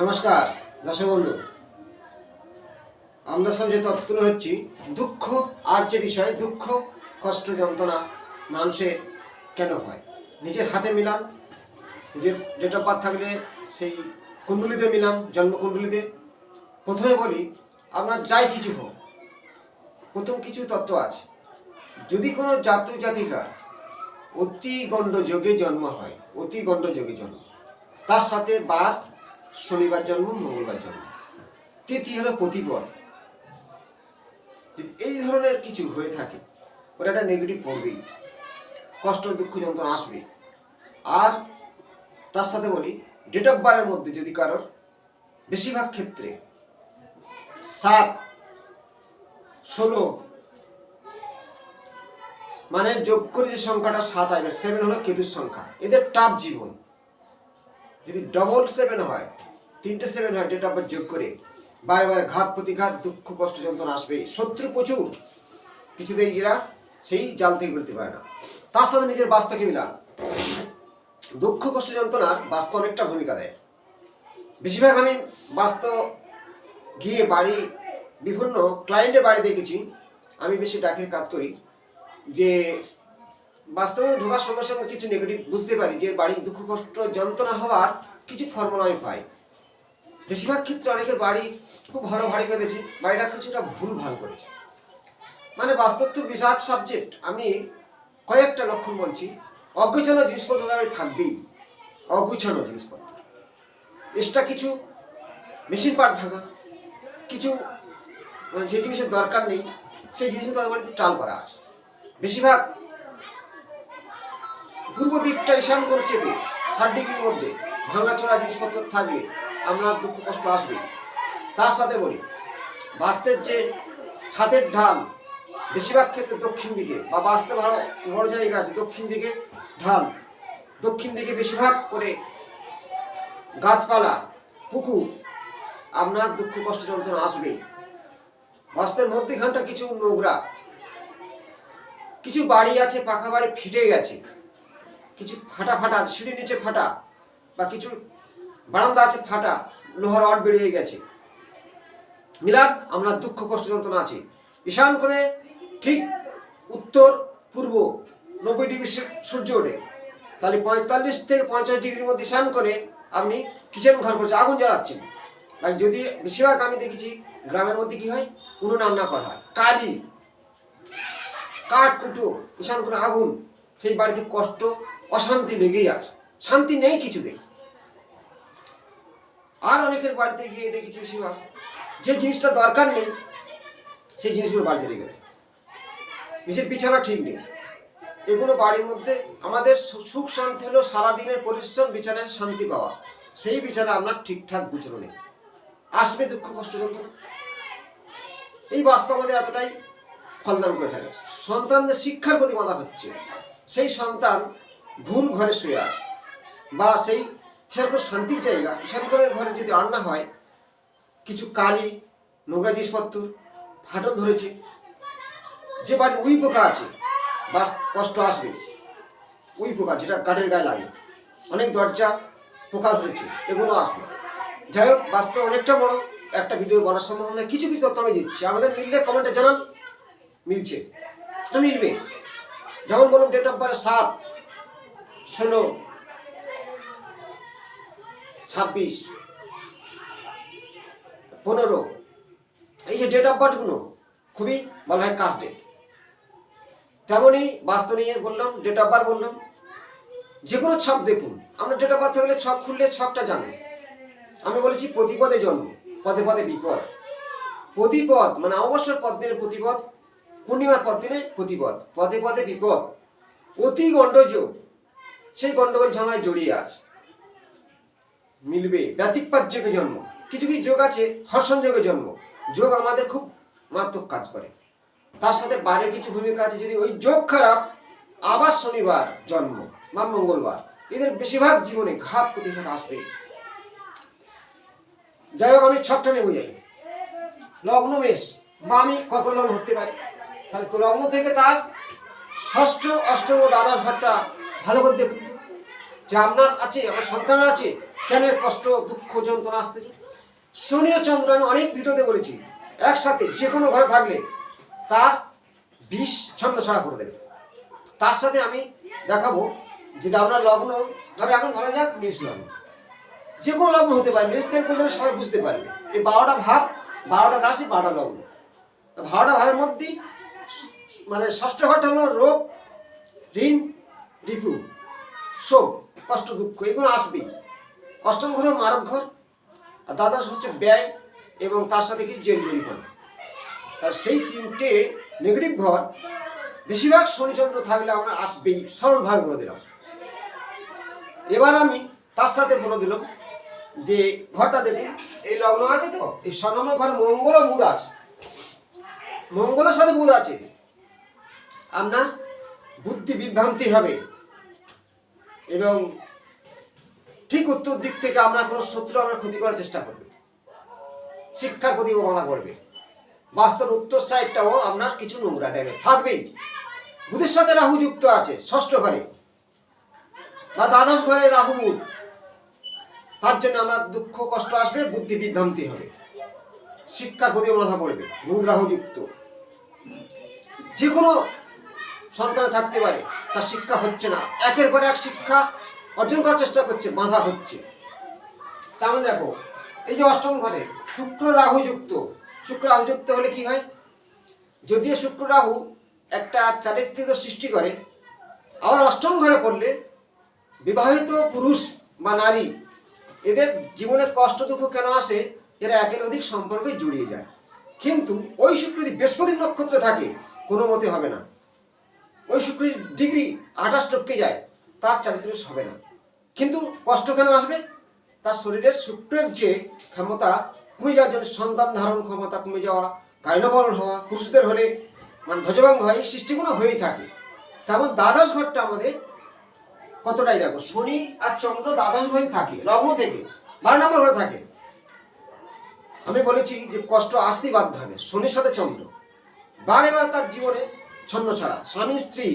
নমস্কার, দর্শক বন্ধু। আমরা যে তথ্য তুলে হচ্ছি দুঃখ আজ যে বিষয়, দুঃখ, কষ্ট, যন্ত্রণা মানুষের কেন হয়? নিজের হাতে মিলান, নিজের ডেট অফ বার্থ থাকলে সেই কুণ্ডলিতে মিলান, জন্মকুণ্ডলিতে। প্রথমে বলি, আপনার যাই কিছু হোক, প্রথম কিছু তত্ত্ব আছে। যদি কোনো জাতক জাতিকার অতি গণ্ড যোগে জন্ম হয়, অতি গণ্ড যোগে জন্ম, তার সাথে বার শনিবার জন্ম, মঙ্গলবার জন্ম। তিথি হলো প্রতিপদ। এই ধরনের কিছু হয়ে থাকে ওরা একটা নেগেটিভ পড়বেই। কষ্ট, দুঃখ, যন্ত্রণা আসবে। আর তার সাথে বলি ডেট অফ বারের মধ্যে যদি কারোর বেশিরভাগ ক্ষেত্রে সাত, ষোলো মানে যোগ করে যে সংখ্যাটা সাত আসবে সেভেন হলো কেতুর সংখ্যা। এদের টাফ জীবন। যদি ডবল সেভেন হয়, তিনটে সেভেন হয় ডেট বার্থ যোগ করে, বারে বারে ঘাত, প্রতিঘাত, দুঃখ, কষ্ট, যন্ত্রণা আসবে। শত্রু প্রচুর, কিছুতেই এরা সেই জাল থেকে বেরোতে পারে না। তার সাথে নিজের বাস্তবকে মিলান। দুঃখ, কষ্ট, যন্ত্রণার বাস্তব অনেকটা ভূমিকা দেয়। বেশিরভাগ আমি বাস্তব গিয়ে বাড়ি, বিভিন্ন ক্লায়েন্টের বাড়ি দেখেছি। আমি বেশি ডাকের কাজ করি যে বাস্তবে ঢোকার সঙ্গে সঙ্গে কিছু নেগেটিভ বুঝতে পারি যে বাড়ির দুঃখ, কষ্ট, যন্ত্রণা হওয়ার কিছু ফর্মুলা আমি পাই। বেশিরভাগ ক্ষেত্রে অনেকের বাড়ি খুব ভালো ভারী পেতেছি বাড়িটা কিছুটা ভুল ভালো করেছে। মানে বাস্তব তো বিরাট সাবজেক্ট আমি কয়েকটা লক্ষণ বলছি। অগুছানো জিনিসপত্র তার বাড়ি থাকবেই। অগুছানো জিনিসপত্র। এক্সট্রা কিছু মেশিন পার্ট ভাঙা, কিছু মানে যে জিনিসের দরকার নেই, সেই জিনিসও তাদের বাড়িতে টাল করা আছে। বেশিরভাগ পূর্ব দিকটা ঈশান করে চেপে ষাট ডিগ্রির মধ্যে। ভাঙাচোরা জিনিসপত্র থাকলে আমরা দুঃখ কষ্ট আসবে। তার সাথে বলি, বাস্তের যে ছাদের ঢাল, বেশিরভাগ ক্ষেত্রে দক্ষিণ দিকে বা বাস্তে ভালো, বড় জায়গা আছে, দক্ষিণ দিকে ঢাল। দক্ষিণ দিকে বেশিরভাগ করে গাছপালা, পুকুর, আপনার দুঃখ কষ্ট যন্ত্রণা আসবে। বাস্তের মধ্যেখানটা কিছু নোংরা। কিছু বাড়ি আছে, পাকা বাড়ি ফিটে গেছে। কিছু ফাটা ফাটা সিঁড়ির নিচে ফাটা বা কিছু বারান্দা আছে ফাটা, লোহার রড বেরিয়ে গেছে। মিলান, আমরা দুঃখ, কষ্ট যন্ত্রণা আছে। ঈশান কোণে ঠিক উত্তর, পূর্ব নব্বই ডিগ্রি সূর্য ওঠে। তাহলে পঁয়তাল্লিশ থেকে পঞ্চাশ ডিগ্রির মধ্যে ঈশান কোণে আপনি কিচেন ঘর করছে আগুন জ্বালাচ্ছেন। আর যদি বেশিরভাগ আমি দেখেছি, গ্রামের মধ্যে কি হয়? উনুন রান্না করা হয়। কালি কাঠ কুটো ঈশান করে আগুন। সেই বাড়িতে কষ্ট অশান্তি লেগেই আছে। শান্তি নেই কিছুতে আর অনেকের বাড়িতে গিয়ে দেখেছি বেশিরভাগ যে জিনিসটা দরকার নেই, সেই জিনিসগুলো বাড়িতে রেখে দেয়। নিজের বিছানা ঠিক নেই। এগুলো বাড়ির মধ্যে আমাদের সুখ শান্তি হলো সারাদিনের পরিশ্রম, বিছানায় শান্তি পাওয়া। সেই বিছানা আপনার ঠিকঠাক গুছানো নেই। আসবে দুঃখ, কষ্ট, যন্ত্রণা। এই বাস্তব আমাদের এতটাই ফলদান করে থাকে। সন্তানদের শিক্ষার প্রতি বাধা হচ্ছে। সেই সন্তান ভুল ঘরে শুয়ে আছে। বা সেই সেরকম শান্তির জায়গা ঈশ্বরের ঘরে যদি রান্না হয়, কিছু কালি, নোংরা জিনিসপত্র, ফাটল ধরেছে, যে বাড়ি উই পোকা আছে বা কষ্ট আসবে। উই পোকা যেটা কাঠের গায়ে লাগে। অনেক দরজা পোকা ধরেছে, এগুলো আসবে। যাই হোক, বাস্তব অনেকটা বড় একটা ভিডিও বলার সম্ভাবনা। কিছু কিছু তথ্য আমি দিচ্ছি। আমাদের মিললে কমেন্টে জানান। মিলছে। মিলবে। যেমন বলুন ডেট অফ বার্থ সাত। ষোলো ছাব্বিশ। পনেরো। এই যে ডেট অফ বার্থগুলো খুবই বলা হয় কাস্ট ডেট তেমনই বাস্তব নিয়ে বললাম ডেট অফ বার্থ বললাম। যে কোনো ছক দেখুন, আমরা ডেট অফ বার্থ থাকলে ছক খুললে ছকটা জানুন। আমি বলেছি প্রতিপদে জন্ম, পদে পদে বিপদ। প্রতিপদ মানে অবসর পদ দিনে প্রতিপদ পূর্ণিমার পদ দিনে প্রতিপদ পদে পদে বিপদ। অতি গণ্ডযোগ সেই গণ্ডগোল ঝামেলায় জড়িয়ে আছে। মিলবে। ব্যতিপাত যোগে জন্ম। কিছু কিছু যোগ আছে, হর্ষণ যোগে জন্ম। যোগ আমাদের খুব মারাত্মক কাজ করে। তার সাথে বাইরের কিছু ভূমিকা আছে, যদি ওই যোগ খারাপ, আবার শনিবার জন্ম বা মঙ্গলবার। এদের বেশিরভাগ জীবনে ঘাত প্রতিঘাত আসবে। যাই হোক, আমি ছকটা নেব যাই লগ্ন মেষ। বা আমি কর্কট লগ্ন হতে পারি। তাহলে লগ্ন থেকে তার ষষ্ঠ, অষ্টম ও দ্বাদশ ঘরটা ভালো করে দেখুন। যে আপনার আছে, আমার সন্তান আছে, কেন কষ্ট, দুঃখ, যন্ত্রণা আসতেছে শনি চন্দ্র, আমি অনেক ভিডিওতে বলেছি, একসাথে যে কোনো ঘরে থাকলে তার বিষ ছন্দ ছাড়া করে দেবে। তার সাথে আমি দেখাবো যে আপনার লগ্ন, ধরে এখন ধরা যাক মেষ লগ্ন। যে কোনো লগ্ন হতে পারে, মেষ থেকে পর্যন্ত সবাই বুঝতে পারবে। এই বারোটা ভাব, বারোটা রাশি, বারোটা লগ্ন। তো বারোটা ভাবের মধ্যেই মানে ষষ্ঠ ঘরটা হলো রোগ, ঋণ রিপু শোক, কষ্ট, দুঃখ, এগুলো আসবেই অষ্টম ঘর মারক ঘর, আর দ্বাদশ হচ্ছে ব্যয় এবং তার সাথে কিছু জেল জরিমানা তার সেই তিনটে নেগেটিভ ঘর, বেশিরভাগ শনিচন্দ্র থাকলে আমরা আসবেই, সরলভাবে বলে দিলাম। এবার আমি তার সাথে বলে দিলাম যে ঘরটা দেখুন, এই লগ্ন আছে তো, এই নম্বর ঘরে মঙ্গল ও বুধ আছে। মঙ্গলের সাথে বুধ আছে। আপনার বুদ্ধি বিভ্রান্তি হবে। এবং ঠিক উত্তর দিক থেকে আপনার কোনো শত্রু আপনার ক্ষতি করার চেষ্টা করবে। শিক্ষার প্রতি বাধা করবে। বাস্তব উত্তর সাইডটাও আপনার কিছু নোংরা ড্যামেজ থাকবেই। বুধের সাথে রাহু যুক্ত আছে, ষষ্ঠ ঘরে। বা দ্বাদশ ঘরে রাহু বুধ। তার জন্য আমরা দুঃখ, কষ্ট আসবে, বুদ্ধি, বিভ্রান্তি হবে। শিক্ষার প্রতি বাধা পড়বে বুধ রাহু যুক্ত। যে কোনো সন্তানে থাকতে পারে, তার শিক্ষা হচ্ছে না। একের পর এক শিক্ষা অর্জন করার চেষ্টা করছে, বাধা হচ্ছে। তেমন দেখো, এই যে অষ্টম ঘরে শুক্র রাহু যুক্ত শুক্র রাহু যুক্ত হলে কি হয়? যদিও শুক্র রাহু একটা চারিত্রিক সৃষ্টি করে, আবার অষ্টম ঘরে পড়লে বিবাহিত পুরুষ বা নারী, এদের জীবনে কষ্ট দুঃখ কেন আসে? এরা একের অধিক সম্পর্কে জড়িয়ে যায়। কিন্তু ওই শুক্র যদি বৃহস্পতির নক্ষত্রে থাকে, কোনো মতে হবে না। ওই শুক্র ডিগ্রি আঠাশ টপকে যায়, তার চারিত্র হবে না। কিন্তু কষ্ট কেন আসবে? তার শরীরের শুক্রের যে ক্ষমতা কমে যাওয়ার জন্য সন্তান ধারণ ক্ষমতা কমে যাওয়া গাইনবরণ হওয়া, পুরুষদের হলে মানে ধ্বজভঙ্গ হয়, এই সৃষ্টিগুলো হয়েই থাকে। তেমন দ্বাদশ ঘরটা আমাদের কতটাই দেখো, শনি আর চন্দ্র দ্বাদশ ঘরে থাকে, লগ্ন থেকে, বারো নম্বর ঘরে থাকে। আমি বলেছি যে কষ্ট আসতেই বাধ্য হবে, শনির সাথে চন্দ্র। বারে বার তার জীবনে ছন্ন ছাড়া, স্বামী, স্ত্রী,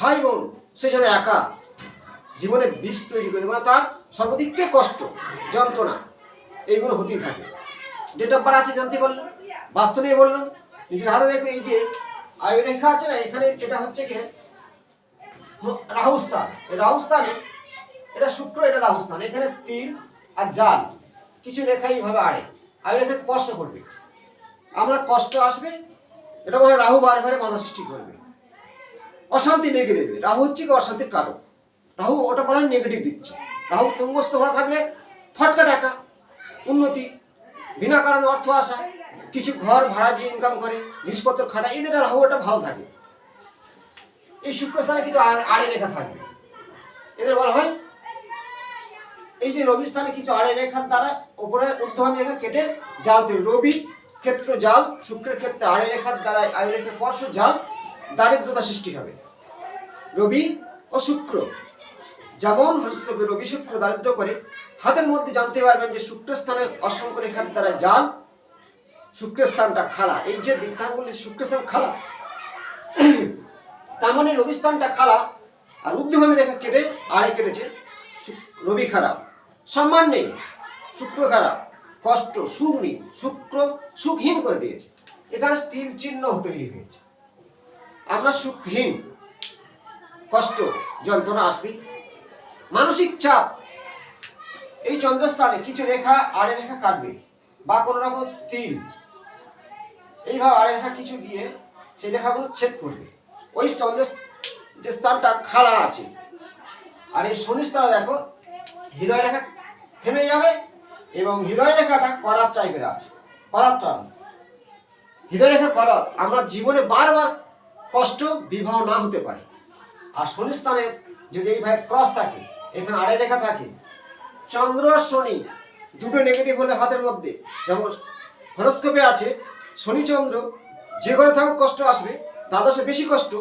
ভাই, বোন, সে যেন একা জীবনে বিষ তৈরি করে মানে তার সর্বাধিক থেকে কষ্ট, যন্ত্রণা, এইগুলো হতেই থাকে। ডেট অফ বার্থ আছে, জানতে পারলাম বাস্তু নিয়ে বললাম নিজের হাতে দেখবে এই যে আয়ু রেখা আছে না, এখানে এটা হচ্ছে কি? রাহুস্থান। রাহুস্থানে এটা শুক্র, এটা রাহুস্থান। এখানে তিল আর জাল, কিছু রেখা এইভাবে আড়ে। আয়ু রেখা স্পর্শ করবে। আমরা কষ্ট আসবে এটা বলে রাহু বারে বারে বাধা সৃষ্টি করবে। অশান্তি লেগে দেবে। রাহু হচ্ছে কি অশান্তির কারণ রাহু ওটা বলে নেগেটিভ দিচ্ছে। রাহু তুঙ্গস্থ হওয়া থাকলে ফটকা টাকা উন্নতি, বিনা কারণে অর্থ আসা, কিছু ঘর ভাড়া দিয়ে ইনকাম করে, জিনিসপত্র খাটা এদের রাহু এটা ভালো থাকে। এই শুক্রস্থানে কিছু আড়ে রেখা থাকবে। এদের বলা হয়, এই যে রবি স্থানে কিছু আড়ে রেখার দ্বারা ওপরে ঊর্ধ্বগামী রেখা কেটে জাল দেবে রবি ক্ষেত্র জাল, শুক্রের ক্ষেত্রে আড়ে রেখার দ্বারা আয়ু রেখা স্পর্শ জাল, দারিদ্রতা সৃষ্টি হবে। রবি ও শুক্র। যেমন হস্তবে রবি শুক্র দারিদ্র করে, হাতের মধ্যে জানতে পারবেন যে শুক্রস্থানে অসংখ্য রেখার দ্বারা জাল শুক্রস্থানটা খালা এই যে বৃদ্ধাঙ্গুলি শুক্রস্থান খালা তার মানে রবি স্থানটা খালা আর ঊর্ধ্বগামী রেখা কেটে আড়ে কেটেছে রবি খারাপ সম্মান নেই, শুক্র খারাপ কষ্ট সুখ নেই শুক্র, সুখহীন করে দিয়েছে। এখানে স্থির চিহ্ন তৈরি হয়েছে। আমরা সুখহীন, কষ্ট, যন্ত্রণা আসবে। মানসিক চাপ, এই চন্দ্রস্থানে কিছু রেখা, আড়ে রেখা কাটবে বা কোনো রকম তিল। এইভাবে আড়ে রেখা কিছু গিয়ে সেই রেখাগুলো ছেদ করবে। ওই চন্দ্র যে স্থানটা খাড়া আছে। আর এই শনি স্থানে দেখো, হৃদয় রেখা থেমে যাবে এবং হৃদয় রেখাটা করার টাইপের আছে করার টান হৃদয় রেখা করাত আমরা জীবনে বারবার কষ্ট, বিবাহ না হতে পারে। আর শনি স্থানে যদি এইভাবে ক্রস থাকে, এখানে আড়াই রেখা থাকে, চন্দ্র আর শনি দুটো নেগেটিভ হলে হাতের মধ্যে। যেমন হরস্কোপে আছে, শনি চন্দ্র যে ঘরে থাকুক কষ্ট আসবে, দ্বাদশে বেশি কষ্ট,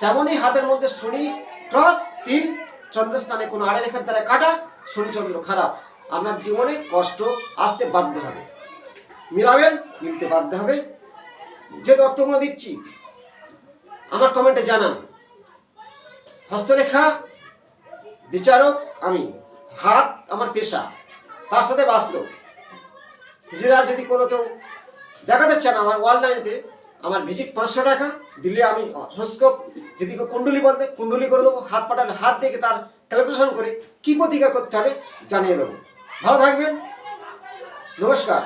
তেমনই হাতের মধ্যে শনি ক্রস তিন, চন্দ্রস্থানে কোনো আড়াই রেখার দ্বারা কাটা শনিচন্দ্র খারাপ। আপনার জীবনে কষ্ট আসতে বাধ্য হবে। মিলাবেন, মিলতে বাধ্য হবে। যে তথ্যগুলো দিচ্ছি, আমার কমেন্টে জানান। হস্তরেখা, বিচারক আমি, হাত আমার পেশা, তার সাথে বাস্তব। নিজেরা যদি কোনো কেউ দেখাতে চান আমার অনলাইনেতে আমার ভিজিট পাঁচশো টাকা দিলে আমি হস্কোপ যদি কেউ কুণ্ডলি বলতে কুণ্ডলি করে দেবো। হাত পাটালে হাত দেখে তার ক্যালকুলেশন করে কী প্রতিকার করতে হবে জানিয়ে দেবো। ভালো থাকবেন। নমস্কার।